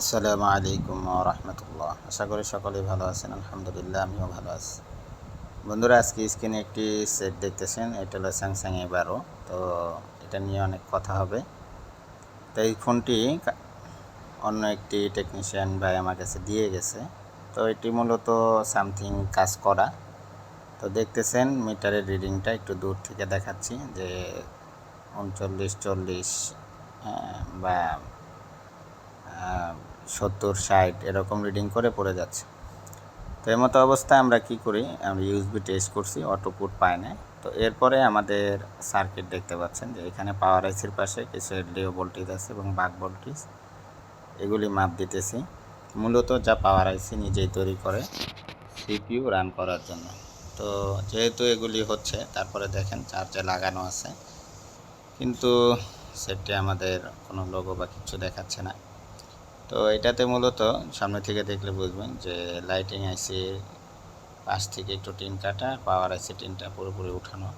আসসালামু আলাইকুম রহমতুল্লাহ। আশা করি সকলেই ভালো আছেন, আলহামদুলিল্লাহ আমিও ভালো আছি। বন্ধুরা, আজকে স্ক্রিনে একটি সেট দেখতেছেন, এটা হলো স্যামসাং এ বারো তো এটা নিয়ে অনেক কথা হবে। তো এই ফোনটি অন্য একটি টেকনিশিয়ান ভাই আমার কাছে দিয়ে গেছে। তো এটি মূলত সামথিং কাজ করা। তো দেখতেছেন, মিটারের রিডিংটা একটু দূর থেকে দেখাচ্ছি যে উনচল্লিশ চল্লিশ বা সত্তর, ষাট, এরকম রিডিং করে পড়ে যাচ্ছে। তো এই মতো অবস্থায় আমরা কি করি? আমরা ইউএসবি টেস্ট করছি অটোপুট পায় না তো এরপরে আমাদের সার্কিট দেখতে পাচ্ছেন যে এখানে পাওয়ার আইসির পাশে কিছু এলডিও ভোল্টেজ আছে এবং বাক ভোল্টেজ এগুলি মাপ দিতেছি। মূলত যা পাওয়ার আইসি নিজেই তৈরি করে সিপিইউ রান করার জন্য। তো যেহেতু এগুলি হচ্ছে, তারপরে দেখেন চার্জে লাগানো আছে। কিন্তু সেটটি আমাদের কোনো লোগো বা কিছু দেখাচ্ছে না। তো এটাতে মূলত সামনে থেকে দেখলে বুঝবেন যে লাইটিং আইসি পাশ থেকে একটু টিন কাটা পাওয়ার আইসি টিনটা পুরোপুরি উঠানো।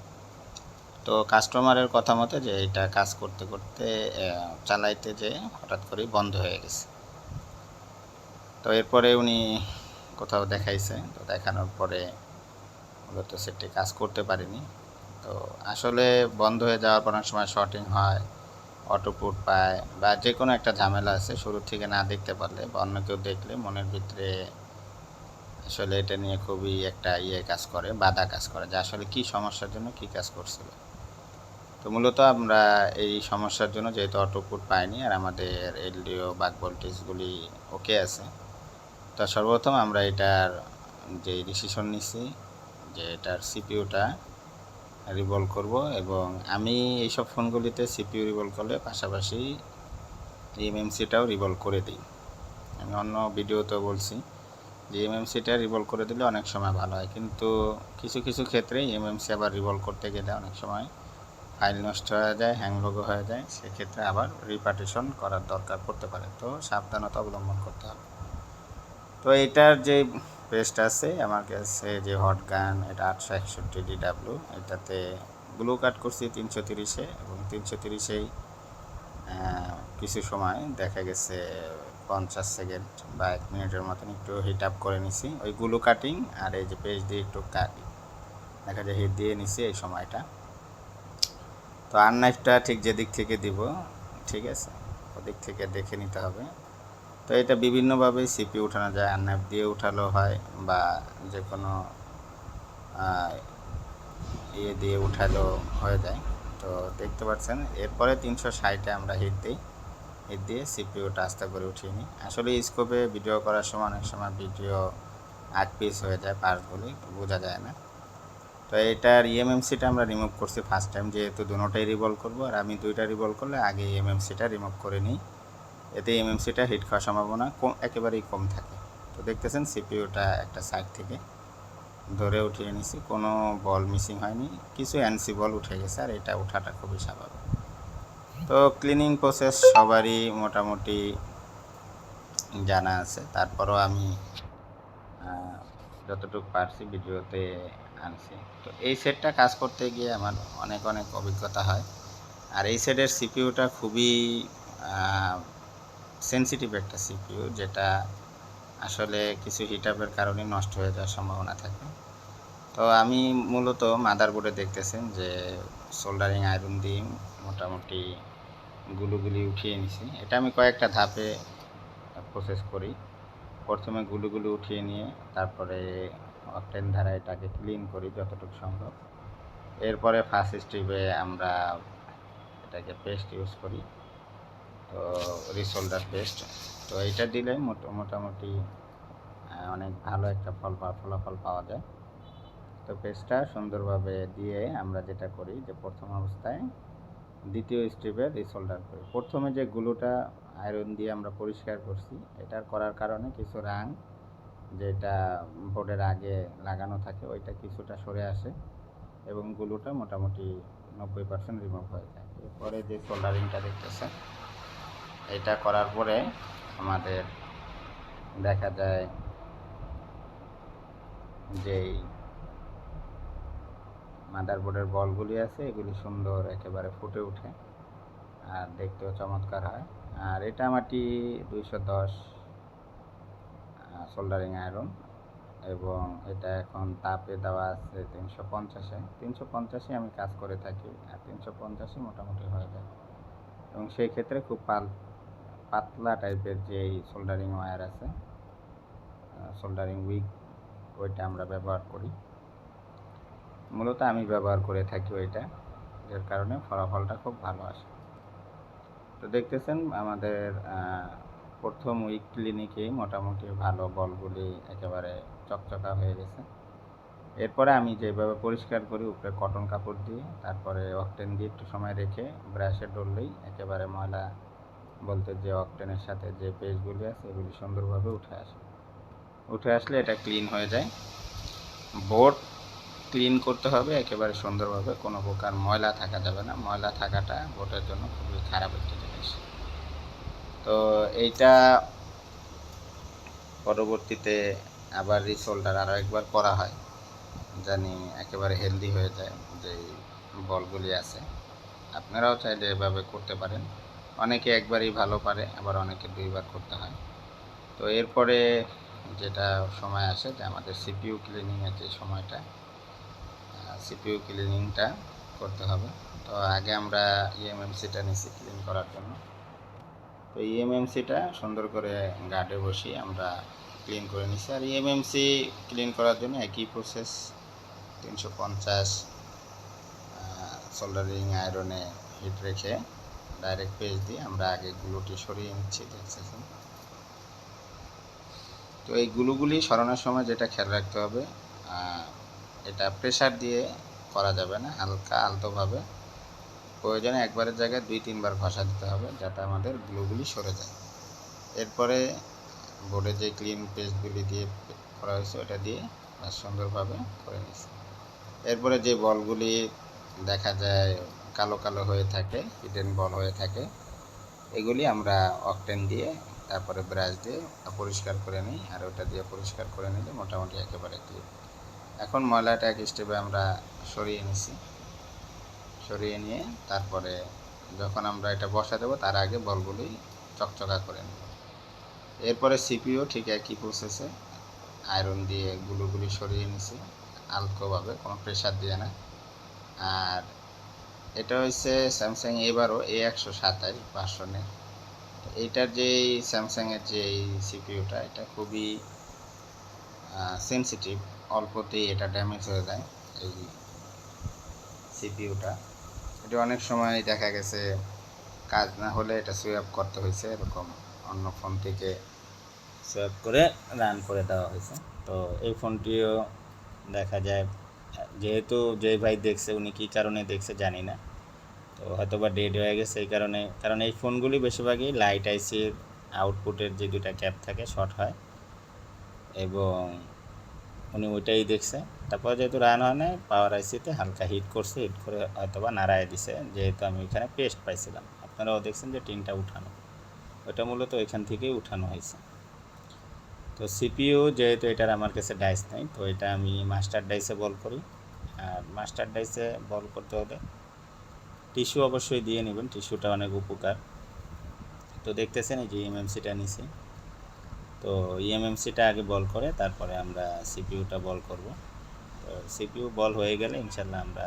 তো কাস্টমারের কথা মতো যে এটা কাজ করতে করতে চালাইতে যে হঠাৎ করে বন্ধ হয়ে গেছে। তো এরপরে উনি কোথাও দেখাইছে, তো দেখানোর পরে মূলত সেটি কাজ করতে পারিনি। তো আসলে বন্ধ হয়ে যাওয়ার পর অনেক সময় শর্টিং হয়। অটোপুট পায় বা যে কোনো একটা ঝামেলা আছে শুরু থেকে না দেখতে পারলে বা অন্য কেউ দেখলে মনের ভিতরে আসলে এটা নিয়ে খুবই একটা ইয়ে কাজ করে, বাধা কাজ করে যে আসলে কি সমস্যার জন্য কি কাজ করছিল। তো মূলত আমরা এই সমস্যার জন্য যেহেতু অটোপুট পাইনি আর আমাদের এলডিও বাক ভোল্টেজগুলি ওকে আছে, তো সর্বপ্রথম আমরা এটার যে ডিসিশন নিছি যে এটার সিপিইউটা রিভলভ করব এবং আমি এইসব ফোনগুলিতে সিপিউ রিভলভ করলে পাশাপাশি এমএমসিটাও রিভলভ করে দিই। আমি অন্য ভিডিওতেও বলছি যে এমএমসিটা রিভলভ করে দিলে অনেক সময় ভালো হয়। কিন্তু কিছু কিছু ক্ষেত্রে এমএমসি আবার রিভলভ করতে গেলে অনেক সময় ফাইল নষ্ট হয়ে যায় হ্যাং লোগো হয়ে যায়। সেক্ষেত্রে আবার রিপার্টিশন করার দরকার পড়তে পারে। তো সাবধানতা অবলম্বন করতে হবে। তো এটার যে পেস্ট আছে। আমার কাছে যে হট গান এটা আটশো একষট্টি ডিডাব্লিউ এটাতে ব্লু কাট করছি তিনশো তিরিশে এবং তিনশো তিরিশেই কিছু সময় দেখা গেছে পঞ্চাশ সেকেন্ড বা এক মিনিটের মতন একটু হিট আপ করে নিছি। ওই গুলো কাটিং আর এই যে পেস্ট দিয়ে একটু কাটি দেখা যায় হিট দিয়ে নিছি এই সময়টা। তো আর নাইফটা ঠিক যেদিক থেকে দিব, ঠিক আছে? ওদিক থেকে দেখে নিতে হবে। তো এটা বিভিন্নভাবে সিপি উঠানো যায় আননাইফ দিয়ে উঠালো হয় বা যে কোনো ইয়ে দিয়ে উঠালো হয়ে যায়। তো দেখতে পাচ্ছেন, এরপরে তিনশো ষাটে আমরা হিট দিই। হিট দিয়ে সিপিউটা আস্তে করে উঠিয়ে নিই। আসলে স্কোপে ভিডিও করার সময় অনেক সময় ভিডিও আট পিস হয়ে যায় পার্টগুলি বোঝা যায় না। তো এটার ইএমএমসিটা আমরা রিমুভ করছি ফার্স্ট টাইম যেহেতু দুটোটাই রিভলভ করব আর আমি দুইটা রিভলভ করলে আগে ইএমএমসিটা রিমুভ করে নিই। এতে এমএমসিটা হিট খাওয়ার সম্ভাবনা কম, একেবারেই কম থাকে। তো দেখতেছেন সিপিইউটা একটা সাইড থেকে ধরে উঠিয়ে নিছি, কোনো বল মিসিং হয়নি, কিছু এনসি বল উঠে গেছে, আর এটা ওঠাটা খুবই স্বাভাবিক। তো ক্লিনিং প্রসেস সবারই মোটামুটি জানা আছে, তারপরও আমি যতটুকু পারছি ভিডিওতে আনছি। তো এই সেটটা কাজ করতে গিয়ে আমার অনেক অনেক অভিজ্ঞতা হয়। আর এই সেটের সিপিইউটা খুবই সেনসিটিভ একটা সিপিইউ যেটা আসলে কিছু হিটআপের কারণে নষ্ট হয়ে যাওয়ার সম্ভাবনা থাকে। তো আমি মূলত মাদারবোর্ডে দেখতেছেন যে সোল্ডারিং আয়রন দিয়ে মোটামুটি গুলুগুলি উঠিয়ে নিছি। এটা আমি কয়েকটা ধাপে প্রসেস করি। প্রথমে গুলুগুলো উঠিয়ে নিয়ে তারপরে অকটেন ধারা এটাকে ক্লিন করি যতটুকু সম্ভব। এরপরে ফার্স্ট স্ট্রিপে আমরা এটাকে পেস্ট ইউজ করি। তো রিসোল্ডার পেস্ট তো এটা দিলে মোট- মোটামুটি অনেক ভালো একটা ফল ফলাফল পাওয়া যায়। তো পেস্টটা সুন্দরভাবে দিয়ে আমরা যেটা করি যে প্রথম অবস্থায় দ্বিতীয় স্টেপে রিসোল্ডার করি প্রথমে যে গুলোটা আয়রন দিয়ে আমরা পরিষ্কার করছি, এটার করার কারণে কিছু রাং যেটা বোর্ডের আগে লাগানো থাকে, ওইটা কিছুটা সরে আসে এবং গুলোটা মোটামুটি নব্বই পার্সেন্ট রিমুভ হয়ে যায়। এরপরে যে সোল্ডারিংটা দেখতেছে এটা করার পরে আমাদের দেখা যায় যেই মাদারবোর্ডের বলগুলি আছে, এগুলি সুন্দর একেবারে ফুটে ওঠে আর দেখতেও চমৎকার হয়। আর এটা আমারটি দুইশো দশ সোল্ডারিং আয়রন এবং এটা এখন তাপে দেওয়া আছে তিনশো পঞ্চাশে। তিনশো পঞ্চাশে আমি কাজ করে থাকি আর তিনশো পঞ্চাশে মোটামুটি হয়ে যায়। এবং সেই ক্ষেত্রে খুব পাল পাতলা টাইপের যে সোল্ডারিং ওয়্যার আছে সোল্ডারিং উইক ওইটা আমরা ব্যবহার করি। মূলত আমি ব্যবহার করে থাকি ওইটা, যার কারণে ফলাফলটা খুব ভালো আসে। তো দেখতেছেন আমাদের প্রথম উইক ক্লিনিকেই মোটামুটি ভালো বলগুলি একেবারে চকচকা হয়ে গেছে। এরপরে আমি যেভাবে পরিষ্কার করি, উপরে কটন কাপড় দিয়ে, তারপরে অকটেন দিয়ে একটু সময় রেখে ব্রাশে ডললেই একেবারে ময়লা বলতে যে অকটেনের সাথে যে পেজগুলি আছে, এগুলি সুন্দরভাবে উঠে আসে। উঠে আসলে এটা ক্লিন হয়ে যায়। বোর্ড ক্লিন করতে হবে, একেবারে সুন্দরভাবে। কোনো প্রকার ময়লা থাকা যাবে না। ময়লা থাকাটা বোটের জন্য খুবই খারাপ একটা জিনিস। তো এইটা পরবর্তীতে আবার রিসোল্ডার আরও একবার করা হয়, জানি একেবারে হেলদি হয়ে যায় যে বলগুলি আছে। আপনারাও চাইলে এভাবে করতে পারেন। অনেকে একবারই ভালো পারে, আবার অনেকে দুইবার করতে হয়। তো এরপরে যেটা সময় আসে যে আমাদের সিপিইউ ক্লিনিংয়ের যে সময়টা সিপিইউ ক্লিনিংটা করতে হবে। তো আগে আমরা E ইএমএমসিটা নিছি ক্লিন করার জন্য। তো E ইএমএমসিটা সুন্দর করে গার্ডে বসিয়ে আমরা ক্লিন করে নিছি। আর E ইএমএমসি ক্লিন করার জন্য একই প্রসেস তিনশো পঞ্চাশ সোল্ডারিং আয়রনে হিট রেখে ডাইরেক্ট পেজ দিয়ে আমরা আগে গুলোটি সরিয়ে নিচ্ছি দেখতেছেন তো এই গুলোগুলি সরানোর সময় যেটা খেয়াল রাখতে হবে এটা প্রেসার দিয়ে করা যাবে না, হালকা আলতোভাবে। প্রয়োজনে একবারের জায়গায় দুই, তিনবার ঘষা দিতে হবে, যাতে আমাদের গ্লুগুলি সরে যায়। এরপরে বোর্ডে যে ক্লিন পেস্টগুলি দিয়ে করা হয়েছে, ওটা দিয়ে সুন্দরভাবে করে নিচ্ছি। এরপরে যে বলগুলি দেখা যায় কালো কালো হয়ে থাকে হিডেন বল হয়ে থাকে। এগুলি আমরা অকটেন দিয়ে তারপরে ব্রাশ দিয়ে পরিষ্কার করে নিই আর ওটা দিয়ে পরিষ্কার করে নিলে মোটামুটি একেবারে ক্লিন এখন ময়লাটা এক স্টেপে আমরা সরিয়ে নিছি। সরিয়ে নিয়ে তারপরে যখন আমরা এটা বসা দেবো, তার আগে বলগুলি চকচকা করে নেব। এরপরে সিপিও ঠিক একই প্রসেসে আয়রন দিয়ে গুলোগুলি সরিয়ে নিছি। আলকোভাবে কোনো প্রেশার দিয়ে না। আর এটা হচ্ছে স্যামসাং এবারও এ একশো সাতাশ ভার্সনের এইটার যেই স্যামসাংয়ের যে সিপিইউটা এটা খুবই সেন্সিটিভ অল্পতেই এটা ড্যামেজ হয়ে যায় এই সিপিইউটা এটা অনেক সময় দেখা গেছে, কাজ না হলে এটা সুইপ করতে হয়েছে এরকম অন্য ফোন থেকে সুইপ করে রান করে দেওয়া হয়েছে তো এই ফোনটিও দেখা যায়, যেহেতু যে ভাই দেখছে, উনি কী কারণে দেখছে জানি না। তো হয়তো বা ডেড হয়ে গেছে এই কারণে। কারণ এই ফোনগুলি বেশিরভাগই লাইট আইসির আউটপুটের যে দুটা ক্যাপ থাকে শর্ট হয়। এবং উনি ওইটাই দেখছে। তারপর যেহেতু রান হয় নাই পাওয়ার আইসিতে হালকা হিট করছে হিট করে হয়তো বা নাড়ায় দিছে। যেহেতু আমি ওইখানে পেস্ট পাইছিলাম। আপনারাও দেখছেন যে টিনটা উঠানো। ওটা মূলত ওইখান থেকেই উঠানো হয়েছে। তো সিপিইউ যেহেতু এটার আমার কাছে ডাইস নেই, তো এটা আমি মাস্টার ডাইসে বল করি। আর মাস্টার ডাইসে বল করতে হলে টিস্যু অবশ্যই দিয়ে নেবেন, টিস্যুটা অনেক উপকার। তো দেখতেছেন এই যে ইএমএমসিটা নিছি। তো ইএমএমসিটা আগে বল করে, তারপরে আমরা সিপিইউটা বল করব। তো সিপিইউ বল হয়ে গেলে ইনশাল্লাহ আমরা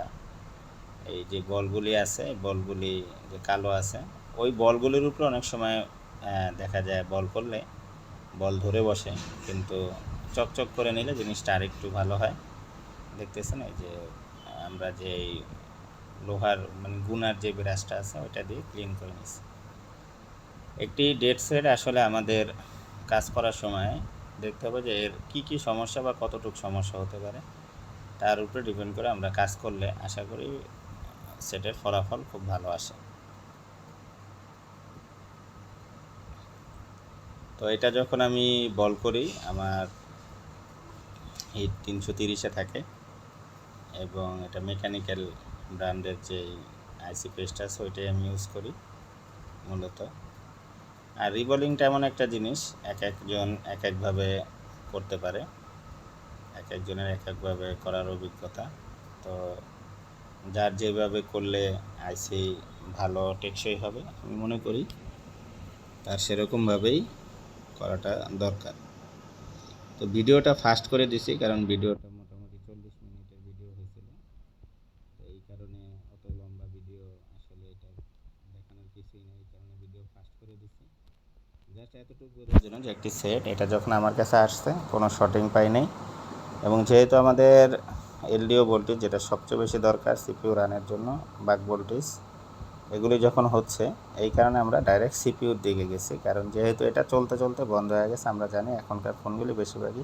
এই যে বলগুলি আছে, বলগুলি যে কালো আছে, ওই বলগুলির উপরে অনেক সময় দেখা যায় বল করলে বল ধরে বসে, কিন্তু চকচক করে নিলে জিনিসটা আরেকটু ভালো হয়। দেখতেছেন এই যে আমরা যে লোহার মানে গুনার যে ব্রাশটা আছে, ওইটা দিয়ে ক্লিন করে নিচ্ছি একটি ডেড সেট আসলে আমাদের কাজ করার সময় দেখতে হবে যে এর কী কী সমস্যা বা কতটুকু সমস্যা হতে পারে। তার উপরে ডিপেন্ড করে আমরা কাজ করলে আশা করি সেটের ফলাফল খুব ভালো আসে। তো এটা যখন আমি বল করি, আমার হিট তিনশো তিরিশে থাকে এবং এটা মেকানিক্যাল ব্র্যান্ডের যে আইসি পেস্ট আছে, ওইটাই আমি ইউজ করি মূলত। আর রিবলিংটা এমন একটা জিনিস, এক একজন এক একভাবে করতে পারে। এক একজনের এক একভাবে করার অভিজ্ঞতা। তো যার যেভাবে করলে আইসি ভালো টেকসই হবে, আমি মনে করি তার সেরকমভাবেই করাটা দরকার। তো ভিডিওটা ফাস্ট করে দিছি, কারণ ভিডিওটা মোটামুটি চল্লিশ মিনিটের ভিডিও হয়েছিল তো এই কারণে অত লম্বা ভিডিও আসলে এটা দেখানোর কিছুই নেই এই কারণে ভিডিও ফাস্ট করে দিছি জাস্ট এতটুকু যে একটি সেট এটা যখন আমার কাছে আসছে, কোনো শর্টিং পাই নাই। এবং যেহেতু আমাদের এলডিও ভোল্টেজ যেটা সবচেয়ে বেশি দরকার সিপিইউ রানের জন্য, বাক ভোল্টেজ এগুলি যখন হচ্ছে, এই কারণে আমরা ডাইরেক্ট সিপিইউর দিকে গেছি। কারণ যেহেতু এটা চলতে চলতে বন্ধ হয়ে গেছে, আমরা জানি এখনকার ফোনগুলি বেশিরভাগই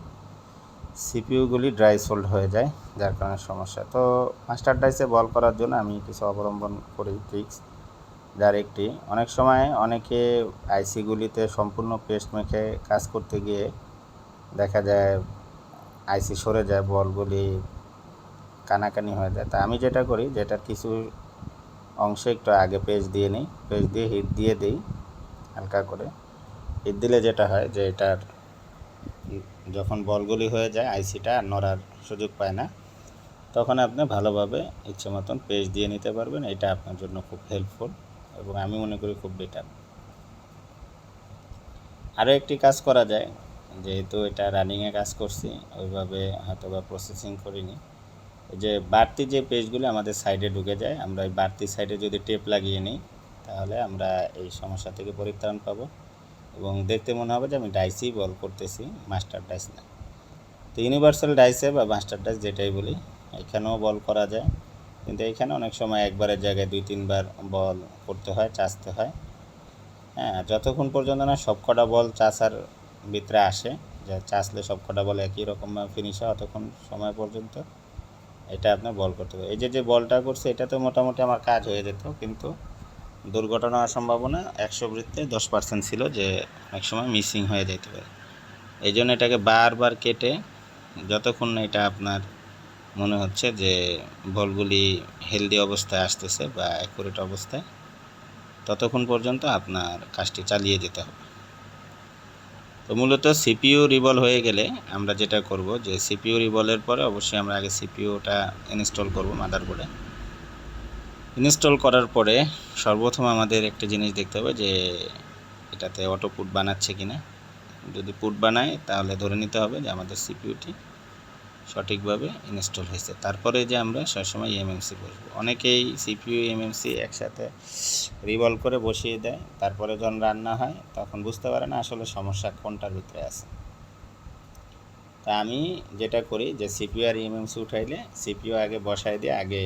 সিপিইউগুলি ড্রাই সোল্ড হয়ে যায়, যার কারণে সমস্যা। তো মাস্টার ডাইসে বল করার জন্য আমি কিছু অবলম্বন করি ট্রিক্স যার একটি। অনেক সময় অনেকে আইসিগুলিতে সম্পূর্ণ পেস্ট মেখে কাজ করতে গিয়ে দেখা যায় আইসি সরে যায়, বলগুলি কানাকানি হয়ে যায়। তা আমি যেটা করি, যেটার কিছু অংশে একটু আগে পেজ দিয়ে নিই পেজ দিয়ে হিট দিয়ে দিই হালকা করে। হিট দিলে যেটা হয় যে এটার যখন বলগুলি হয়ে যায়, আইসিটা আর নড়ার সুযোগ পায় না, তখন আপনি ভালোভাবে ইচ্ছে মতন পেজ দিয়ে নিতে পারবেন। এটা আপনার জন্য খুব হেল্পফুল এবং আমি মনে করি খুব বেটার আরও একটি কাজ করা যায়, যেহেতু এটা রানিংয়ে কাজ করছি, ওইভাবে হয়তো বা প্রসেসিং করিনি যে বাড়তি যে পেজগুলো আমাদের সাইডে ঢুকে যায়, আমরা এই বাড়তি সাইডে যদি টেপ লাগিয়ে নিই, তাহলে আমরা এই সমস্যা থেকে পরিত্রাণ পাবো। এবং দেখতে মনে হবে যে আমি ডাইসই বল করতেছি মাস্টার ডাইস না। তো ইউনিভার্সাল ডাইসে বা মাস্টার ডাইস যেটাই বলি, এখানেও বল করা যায়। কিন্তু এখানে অনেক সময় একবারের জায়গায় দুই, তিনবার বল করতে হয় চাচতে হয়। হ্যাঁ যতক্ষণ পর্যন্ত না সবকটা বল চাষার ভিতরে আসে, যে চাষলে সবকটা বল একই রকম ফিনিশ হয় অতক্ষণ সময় পর্যন্ত এটা আপনি বল করতে হবে। এই যে যে বলটা করছে, এটা তো মোটামুটি আমার কাজ হয়ে যেত, কিন্তু দুর্ঘটনা সম্ভাবনা একশো বৃত্তে দশ পার্সেন্ট ছিল যে অনেক সময় মিসিং হয়ে যেতে। পারে এই জন্য এটাকে বারবার কেটে যতক্ষণ এটা আপনার মনে হচ্ছে যে বলগুলি হেলদি অবস্থায় আসতেছে বা অ্যাকুরেট অবস্থায়, ততক্ষণ পর্যন্ত আপনার কাজটি চালিয়ে যেতে হবে। তো মূলত সিপিইউ রিভল হয়ে গেলে আমরা যেটা করব যে সিপিইউ রিভলের পরে অবশ্যই আমরা আগে সিপিইউটা ইনস্টল করব মাদারবোর্ডে ইনস্টল করার পরে সর্বপ্রথম আমাদের একটা জিনিস দেখতে হবে যে এটাতে অটো পুট বানাচ্ছে কিনা। যদি পুট বানায় তাহলে ধরে নিতে হবে যে আমাদের সিপিইউটি সঠিকভাবে ইনস্টল হয়েছে। তারপরে যে আমরা সবসময় এমএমসি বসবো। অনেকেই সিপিইউ এমএমসি একসাথে রিভলভ করে বসিয়ে দেয়। তারপরে যখন রান্না হয়, তখন বুঝতে পারে না আসলে সমস্যা কোনটার ভিতরে আছে। তা আমি যেটা করি যে সিপিইউ আর এমএমসি উঠাইলে সিপিইউ আগে বসাই দিয়ে আগে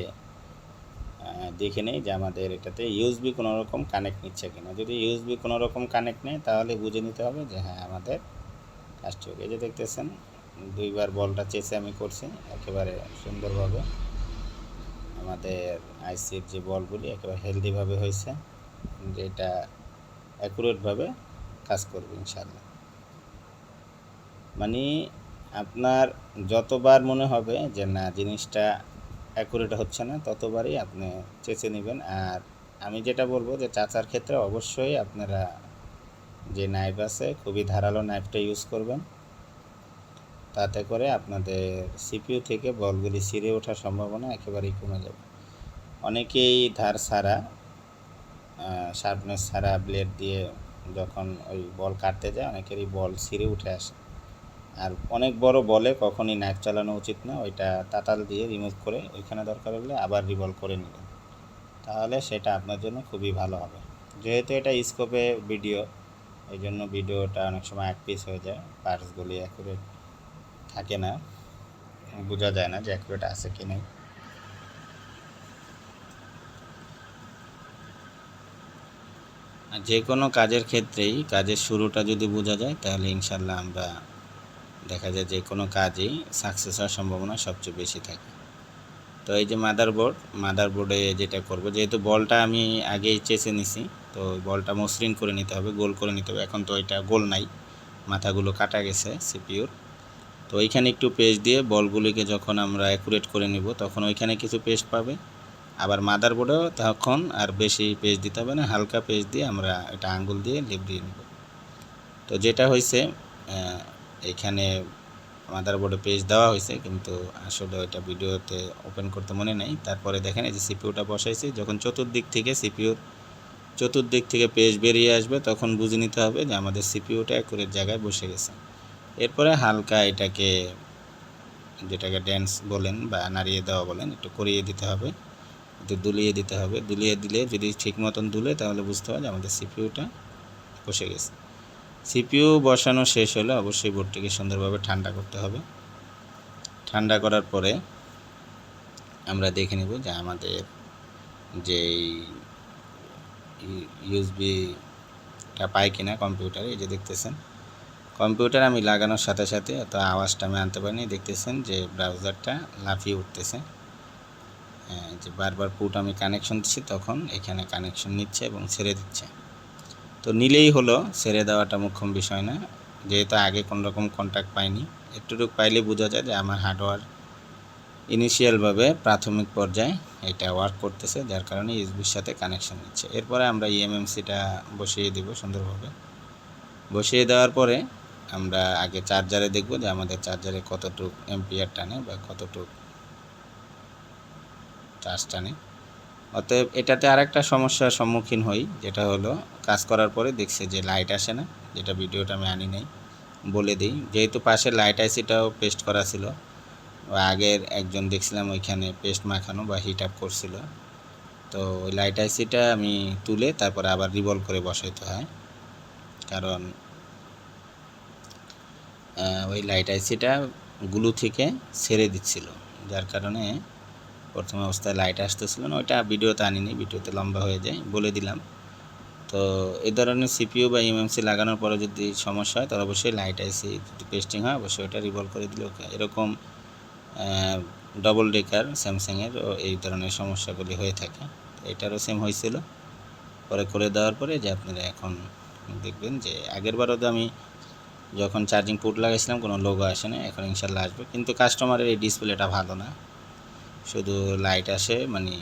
দেখে নেই যে আমাদের এটাতে ইউএসবি কোনো রকম কানেক্ট নিচ্ছে কিনা। যদি ইউএসবি কোনো রকম কানেক্ট নেয়, তাহলে বুঝে নিতে হবে যে হ্যাঁ আমাদের কাজটি। এই যে দেখতেছেন দুইবার বলটা চেসে আমি করছি, একেবারে সুন্দরভাবে। আমাদের আইসির যে বলগুলি একেবারে হেলদিভাবে হয়েছে, যেটা অ্যাকুরেটভাবে কাজ করবে ইনশাল্লাহ মানে আপনার যতবার মনে হবে যে না, জিনিসটা অ্যাকুরেট হচ্ছে না, ততবারই আপনি চেঁচে নেবেন। আর আমি যেটা বলব যে চাচার ক্ষেত্রে অবশ্যই আপনারা যে নাইফ আছে, খুবই ধারালো নাইফটা ইউজ করবেন। তাতে করে আপনাদের সিপিইউ থেকে বলগুলি ছিঁড়ে ওঠার সম্ভাবনা একেবারেই কমে যাবে। অনেকেই ধার ছাড়া শার্পনেস ছাড়া ব্লেড দিয়ে যখন ওই বল কাটতে যায়, অনেকেরই বল ছিঁড়ে উঠে আসে। আর অনেক বড় বলে কখনই নাইফ চালানো উচিত না, ওইটা তাতাল দিয়ে রিমুভ করে ওইখানে দরকার হলে আবার রিভলভ করে নেবেন তাহলে সেটা আপনার জন্য খুবই ভালো হবে। যেহেতু এটা স্কোপে ভিডিও এই জন্য ভিডিওটা অনেক সময় এক পিস হয়ে যায় পার্টসগুলি অ্যাকুরেট থাকে না। বোঝা যায় না যে অ্যাকুরেট আছে কি নেই। আর যে কোনো কাজের ক্ষেত্রেই কাজের শুরুটা যদি বোঝা যায়, তাহলে ইনশাল্লাহ আমরা দেখা যায় যে কোনো কাজেই সাকসেস হওয়ার সম্ভাবনা সবচেয়ে বেশি থাকে। তো এই যে মাদারবোর্ড মাদারবোর্ডে যেটা করব, যেহেতু বলটা আমি আগেই চেষে নিছি, তো বলটা মসৃণ করে নিতে হবে, গোল করে নিতে হবে। এখন তো এটা গোল নাই, মাথাগুলো কাটা গেছে সিপিউর তো ওইখানে একটু পেস্ট দিয়ে বলগুলিকে যখন আমরা অ্যাকুরেট করে নিব, তখন ওইখানে কিছু পেস্ট পাবে। আবার মাদারবোর্ডেও তখন আর বেশি পেস্ট দিতে হবে না, হালকা পেস্ট দিয়ে আমরা এটা আঙ্গুল দিয়ে লেপ দিয়ে নেব। তো যেটা হয়েছে এখানে মাদারবোর্ডে পেজ দেওয়া হয়েছে, কিন্তু আসলে ওইটা ভিডিওতে ওপেন করতে মনে নেই। তারপরে দেখেন এই যে সিপিউটা বসাইছি, যখন চতুর্দিক থেকে সিপিউর চতুর্দিক থেকে পেজ বেরিয়ে আসবে, তখন বুঝে নিতে হবে যে আমাদের সিপিইউটা অ্যাকুরেট জায়গায় বসে গেছে। এরপরে হালকা এটাকে, যেটাকে ড্যান্স বলেন বা নাড়িয়ে দেওয়া বলেন, একটু করিয়ে দিতে হবে। একটু দুলিয়ে দিতে হবে। দুলিয়ে দিলে যদি ঠিক মতন দুলে তাহলে বুঝতে হবে যে আমাদের সিপিইউটা বসে গেছে। সিপিইউ বসানো শেষ হলে অবশ্যই বোর্ডটিকে সুন্দরভাবে ঠান্ডা করতে হবে। ঠান্ডা করার পরে আমরা দেখে নেব যে আমাদের যেই ইউএসবিটা পাই কিনা কম্পিউটারে, এই যে দেখতেছেন। কম্পিউটার আমি লাগানোর সাথে সাথে অত আওয়াজটা আমি আনতে পারিনি দেখতেছেন যে ব্রাউজারটা লাফিয়ে উঠতেছে। হ্যাঁ, যে বারবার পুট আমি কানেকশন দিচ্ছি তখন এখানে কানেকশন নিচ্ছে এবং ছেড়ে দিচ্ছে। তো নিলেই হলো ছেড়ে দেওয়াটা মুখ্যম বিষয় না। যেহেতু আগে কোনো রকম কন্ট্যাক্ট পাইনি একটুটুকু পাইলে বোঝা যায় যে আমার হার্ডওয়্যার ইনিশিয়ালভাবে প্রাথমিক পর্যায়ে এটা ওয়ার্ক করতেছে যার কারণে ইউএসবির সাথে কানেকশন নিচ্ছে। এরপরে আমরা ইএমএমসিটা বসিয়ে দেব সুন্দরভাবে। বসিয়ে দেওয়ার পরে আমরা আগে চার্জারে দেখব যে আমাদের চার্জারে কতটুক এম্পিয়ার টানে বা কতটুক চার্জ টানে। অতএব এটাতে আরেকটা সমস্যার সম্মুখীন হই, যেটা হলো কাজ করার পরে দেখছে যে লাইট আসে না, যেটা ভিডিওটা আমি আনি নাই, বলে দিই। যেহেতু পাশে লাইট আইসিটাও পেস্ট করা ছিল আগের একজন দেখছিলাম ওইখানে পেস্ট মাখানো বা হিট আপ করছিল। তো ওই লাইট আইসিটা আমি তুলে তারপরে আবার রিভলভ করে বসাইতে হয়। কারণ ওই লাইট আইসিটা গুলু থেকে ছেড়ে দিচ্ছিল। যার কারণে প্রথম অবস্থায় লাইট আসতেছিল না। ওইটা ভিডিওতে আনিনি, ভিডিওতে লম্বা হয়ে যায়, বলে দিলাম। তো এই ধরনের সিপিইউ বা ইএমএমসি লাগানোর পরে যদি সমস্যা হয়, তাহলে অবশ্যই লাইট আইসি যদি পেস্টিং হয়, অবশ্যই ওটা রিভলভ করে দিলে এরকম ডবল ডেকার স্যামসাংয়ের এই ধরনের সমস্যাগুলি হয়ে থাকে। এটারও সেম হয়েছিল। পরে করে দেওয়ার পরে যে আপনারা এখন দেখবেন যে আগের বারও তো আমি যখন চার্জিং পোর্ট লাগাইছিলাম, কোনো লোগো আসে না এখন ইনশাল্লাহ আসবে। কিন্তু কাস্টমারের এই ডিসপ্লেটা ভালো না। শুধু লাইট আসে মানে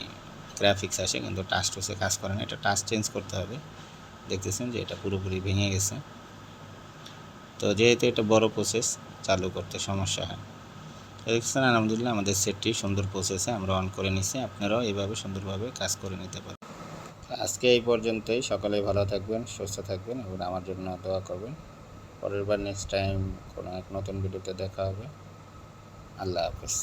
গ্রাফিক্স আসে, কিন্তু টাচ টুসে কাজ করে না। এটা টাচ চেঞ্জ করতে হবে। দেখতেছেন যে এটা পুরোপুরি ভেঙে গেছে। তো যেহেতু এটা বড় প্রসেস চালু করতে সমস্যা হয়। তো দেখছেন আলহামদুলিল্লাহ আমাদের সেটটি সুন্দর প্রসেসে আমরা অন করে নিছি। আপনারাও এইভাবে সুন্দরভাবে কাজ করে নিতে পারেন। আজকে এই পর্যন্তই। সকালে ভালো থাকবেন, সুস্থ থাকবেন এবং আমার জন্য দোয়া করবেন। পরের বার নেক্সট টাইম কোনো এক নতুন ভিডিওতে দেখা হবে। আল্লাহ হাফেজ।